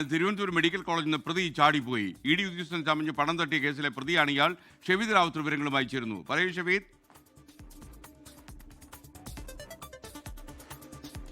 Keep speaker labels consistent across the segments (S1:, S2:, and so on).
S1: Thiruvananthapuram medical കോളേജിൽ നിന്ന് പ്രതി ചാടിപ്പോയി. ഇ ഡി ഉദ്യോഗസ്ഥൻ ചമഞ്ഞ് പണം തട്ടിയ കേസിലെ പ്രതിയാണ് ഇയാൾ ഷെവീദ് റാവത്ത് വിവരങ്ങളുമായി ചേരുന്നു. പറയൂ ഷെവീദ്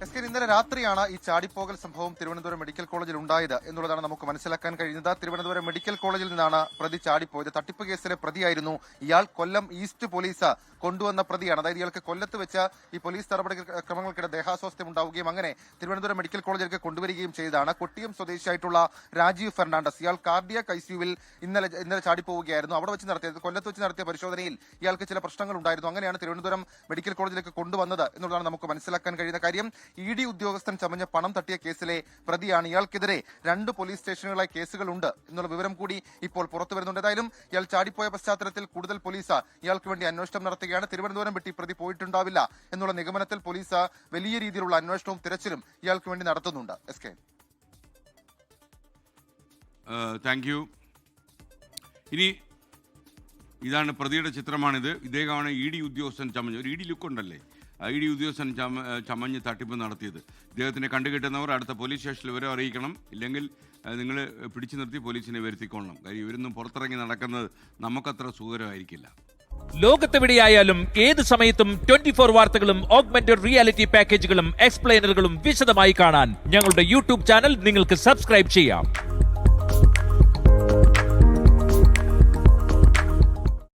S2: എസ് കെ ഇന്നലെ രാത്രിയാണ് ഈ ചാടിപ്പോകൽ സംഭവം തിരുവനന്തപുരം മെഡിക്കൽ കോളേജിൽ ഉണ്ടായത് എന്നുള്ളതാണ് നമുക്ക് മനസ്സിലാക്കാൻ കഴിയുന്നത്. തിരുവനന്തപുരം മെഡിക്കൽ കോളേജിൽ നിന്നാണ് പ്രതി ചാടിപ്പോയത്. തട്ടിപ്പ് കേസിലെ പ്രതിയായിരുന്നു ഇയാൾ കൊല്ലം ഈസ്റ്റ് പോലീസ് കൊണ്ടുവന്ന പ്രതിയാണ്. അതായത് ഇയാൾക്ക് കൊല്ലത്ത് വെച്ച ഈ പോലീസ് നടപടി ക്രമങ്ങൾക്കിടെ ദേഹാസ്വാസ്ഥ്യം ഉണ്ടാവുകയും അങ്ങനെ തിരുവനന്തപുരം മെഡിക്കൽ കോളേജിലേക്ക് കൊണ്ടുവരികയും ചെയ്തതാണ്. കൊട്ടിയം സ്വദേശിയായിട്ടുള്ള രാജീവ് ഫെർണാണ്ടസ്. ഇയാൾ കാർഡിയാക് ഐസിയുവിൽ ഇന്നലെ ഇന്നലെ ചാടിപ്പോവുകയായിരുന്നു. അവിടെ വെച്ച് നടത്തിയത് കൊല്ലത്ത് വെച്ച് നടത്തിയ പരിശോധനയിൽ ഇയാൾക്ക് ചില പ്രശ്നങ്ങൾ ഉണ്ടായിരുന്നു അങ്ങനെയാണ് തിരുവനന്തപുരം മെഡിക്കൽ കോളേജിലേക്ക് കൊണ്ടുവന്നത് എന്നുള്ളതാണ് നമുക്ക് മനസ്സിലാക്കാൻ കഴിയുന്ന കാര്യം. ഇ ഡി ഉദ്യോഗസ്ഥൻ ചമഞ്ഞ പണം തട്ടിയ കേസിലെ പ്രതിയാണ് ഇയാൾക്കെതിരെ രണ്ട് പോലീസ് സ്റ്റേഷനുകളായി കേസുകളുണ്ട് എന്നുള്ള വിവരം കൂടി ഇപ്പോൾ പുറത്തു വരുന്നുണ്ട്. ഏതായാലും ഇയാൾ ചാടിപ്പോയ പശ്ചാത്തലത്തിൽ കൂടുതൽ പോലീസ് ഇയാൾക്ക് വേണ്ടി അന്വേഷണം നടത്തുകയാണ്. തിരുവനന്തപുരം വെട്ടി പ്രതി പോയിട്ടുണ്ടാവില്ല എന്നുള്ള നിഗമനത്തിൽ പോലീസ് വലിയ രീതിയിലുള്ള അന്വേഷണവും തിരച്ചിലും ഇയാൾക്ക് വേണ്ടി നടത്തുന്നുണ്ട്. S K.
S1: താങ്ക് യു ഇനി ഇതാണ് പ്രതിയുടെ ചിത്രമാണിത്. ഇദ്ദേഹമാണ് ഇ ഡി ഉദ്യോഗസ്ഥൻ ചമഞ്ഞ്. ഒരു ഇ ഡി ലുക്ക് ഉണ്ടല്ലേ ഇ ഡി ഉദ്യോഗസ്ഥൻ ചമ ചമഞ്ഞ് തട്ടിപ്പ് നടത്തിയത്. ഇദ്ദേഹത്തിനെ കണ്ടുകിട്ടുന്നവർ അടുത്ത പോലീസ് സ്റ്റേഷനിൽ വരെ അറിയിക്കണം. ഇല്ലെങ്കിൽ നിങ്ങൾ പിടിച്ചു നിർത്തി പോലീസിനെ വരുത്തിക്കൊള്ളണം. കാര്യം ഇവരൊന്നും പുറത്തിറങ്ങി നടക്കുന്നത് നമുക്കത്ര സുഖകരമായിരിക്കില്ല.
S3: ലോകത്തെവിടെയായാലും ഏത് സമയത്തും ട്വന്റി ഫോർ വാർത്തകളും ഓഗ്മെന്റഡ് റിയാലിറ്റി പാക്കേജുകളും എക്സ്പ്ലെയിനറുകളും വിശദമായി കാണാൻ ഞങ്ങളുടെ യൂട്യൂബ് ചാനൽ നിങ്ങൾക്ക് സബ്സ്ക്രൈബ് ചെയ്യാം.